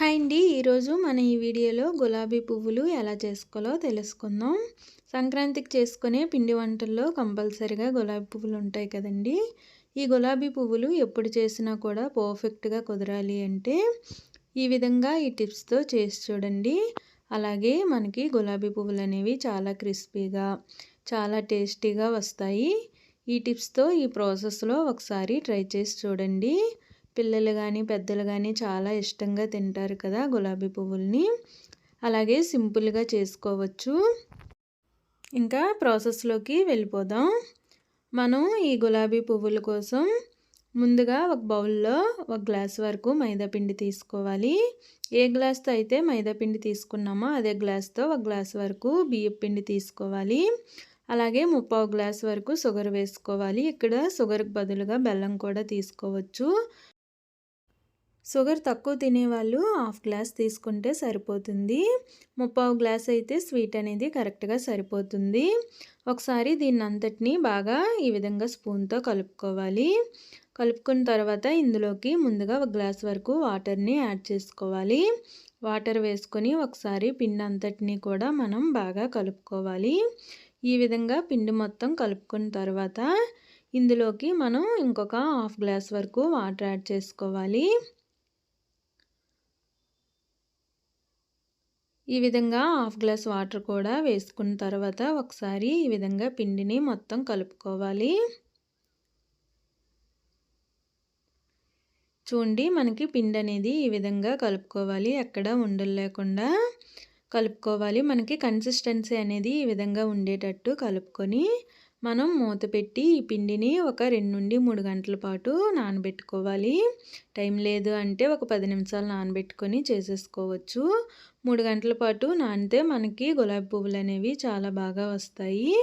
Hi అండి. ఈరోజు మన ఈ వీడియోలో గులాబీ పువ్వులు ఎలా చేసుకోవాలో తెలుసుకుందాం. సంక్రాంతికి చేసుకునే పిండి వంటల్లో కంపల్సరిగా గులాబీ పువ్వులు ఉంటాయి కదండి. ఈ గులాబీ పువ్వులు ఎప్పుడు చేసినా కూడా పర్ఫెక్ట్గా కుదరాలి అంటే ఈ విధంగా ఈ టిప్స్తో చేసి చూడండి. అలాగే మనకి గులాబీ పువ్వులు అనేవి చాలా క్రిస్పీగా చాలా టేస్టీగా వస్తాయి. ఈ టిప్స్తో ఈ ప్రాసెస్లో ఒకసారి ట్రై చేసి చూడండి. పిల్లలు కానీ పెద్దలు కానీ చాలా ఇష్టంగా తింటారు కదా గులాబీ పువ్వుల్ని. అలాగే సింపుల్గా చేసుకోవచ్చు. ఇంకా ప్రాసెస్లోకి వెళ్ళిపోదాం. మనం ఈ గులాబీ పువ్వుల కోసం ముందుగా ఒక బౌల్లో ఒక గ్లాస్ వరకు మైదాపిండి తీసుకోవాలి. ఏ గ్లాస్తో అయితే మైదాపిండి తీసుకున్నామో అదే గ్లాస్తో ఒక గ్లాస్ వరకు బియ్యం పిండి తీసుకోవాలి. అలాగే ముప్పావు గ్లాస్ వరకు షుగర్ వేసుకోవాలి. ఇక్కడ షుగర్కి బదులుగా బెల్లం కూడా తీసుకోవచ్చు. షుగర్ తక్కువ తినేవాళ్ళు హాఫ్ గ్లాస్ తీసుకుంటే సరిపోతుంది. ముప్పావు గ్లాస్ అయితే స్వీట్ అనేది కరెక్ట్గా సరిపోతుంది. ఒకసారి దీన్ని అంతటినీ బాగా ఈ విధంగా స్పూన్తో కలుపుకోవాలి. కలుపుకున్న తర్వాత ఇందులోకి ముందుగా ఒక గ్లాస్ వరకు వాటర్ని యాడ్ చేసుకోవాలి. వాటర్ వేసుకొని ఒకసారి పిండి అంతటినీ కూడా మనం బాగా కలుపుకోవాలి. ఈ విధంగా పిండి మొత్తం కలుపుకున్న తర్వాత ఇందులోకి మనం ఇంకొక హాఫ్ గ్లాస్ వరకు వాటర్ యాడ్ చేసుకోవాలి. ఈ విధంగా హాఫ్ గ్లాస్ వాటర్ కూడా వేసుకున్న తర్వాత ఒకసారి ఈ విధంగా పిండిని మొత్తం కలుపుకోవాలి. చూడండి మనకి పిండి అనేది ఈ విధంగా కలుపుకోవాలి. ఎక్కడ ఉండలు లేకుండా కలుపుకోవాలి. మనకి కన్సిస్టెన్సీ అనేది ఈ విధంగా ఉండేటట్టు కలుపుకొని మనం మూత పెట్టి ఈ పిండిని ఒక రెండు నుండి మూడు గంటల పాటు నానబెట్టుకోవాలి. టైం లేదు అంటే ఒక పది నిమిషాలు నానబెట్టుకొని చేసేసుకోవచ్చు. మూడు గంటల పాటు నానితే మనకి గులాబీ పువ్వులు అనేవి చాలా బాగా వస్తాయి.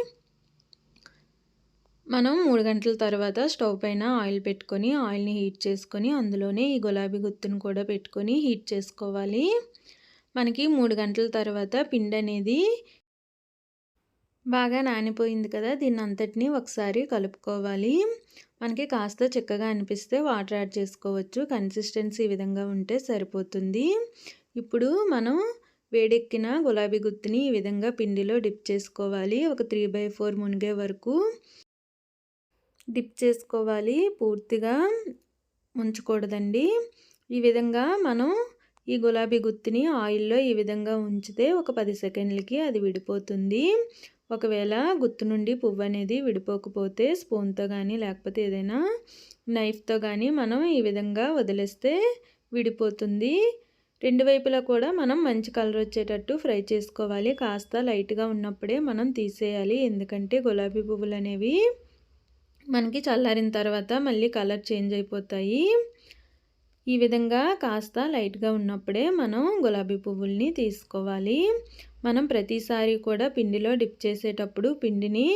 మనం మూడు గంటల తర్వాత స్టవ్ పైన ఆయిల్ పెట్టుకొని ఆయిల్ని హీట్ చేసుకొని అందులోనే ఈ గులాబీ గుత్తును కూడా పెట్టుకొని హీట్ చేసుకోవాలి. మనకి మూడు గంటల తర్వాత పిండి అనేది బాగా నానిపోయింది కదా దీన్ని అంతటినీ ఒకసారి కలుపుకోవాలి. మనకి కాస్త చిక్కగా అనిపిస్తే వాటర్ యాడ్ చేసుకోవచ్చు. కన్సిస్టెన్సీ ఈ విధంగా ఉంటే సరిపోతుంది. ఇప్పుడు మనం వేడెక్కిన గులాబీ గుత్తిని ఈ విధంగా పిండిలో డిప్ చేసుకోవాలి. ఒక త్రీ బై ఫోర్ మునిగే వరకు డిప్ చేసుకోవాలి. పూర్తిగా ఉంచకూడదండి ఈ విధంగా మనం ఈ గులాబీ గుత్తిని ఆయిల్లో ఈ విధంగా ఉంచితే ఒక పది సెకండ్లకి అది విడిపోతుంది. ఒకవేళ గుత్తు నుండి పువ్వు అనేది విడిపోకపోతే స్పూన్తో కానీ లేకపోతే ఏదైనా నైఫ్తో కానీ మనం ఈ విధంగా వదిలేస్తే విడిపోతుంది. రెండు వైపులా కూడా మనం మంచి కలర్ వచ్చేటట్టు ఫ్రై చేసుకోవాలి. కాస్త లైట్గా ఉన్నప్పుడే మనం తీసేయాలి. ఎందుకంటే గులాబీ పువ్వులు అనేవి మనకి చల్లారిన తర్వాత మళ్ళీ కలర్ చేంజ్ అయిపోతాయి. ఈ విధంగా కాస్త లైట్గా ఉన్నప్పుడే మనం గులాబీ పువ్వుల్ని తీసుకోవాలి. మనం ప్రతిసారి కూడా పిండిలో డిప్ చేసేటప్పుడు పిండిని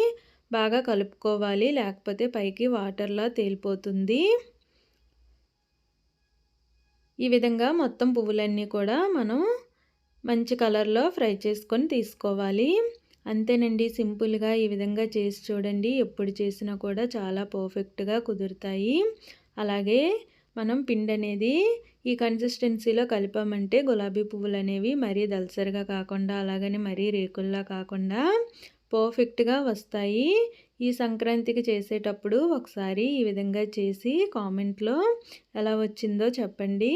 బాగా కలుపుకోవాలి. లేకపోతే పైకి వాటర్లా తేలిపోతుంది. ఈ విధంగా మొత్తం పువ్వులన్నీ కూడా మనం మంచి కలర్లో ఫ్రై చేసుకొని తీసుకోవాలి. అంతేనండి సింపుల్గా ఈ విధంగా చేసి చూడండి. ఎప్పుడు చేసినా కూడా చాలా పర్ఫెక్ట్గా కుదురుతాయి. అలాగే మనం పిండి అనేది ఈ కన్సిస్టెన్సీలో కలిపామంటే గులాబీ పువ్వులు అనేవి మరీ దలసరిగా కాకుండా అలాగని మరీ రేకుల్లా కాకుండా పర్ఫెక్ట్గా వస్తాయి. ఈ సంక్రాంతికి చేసేటప్పుడు ఒకసారి ఈ విధంగా చేసి కామెంట్లో ఎలా వచ్చిందో చెప్పండి.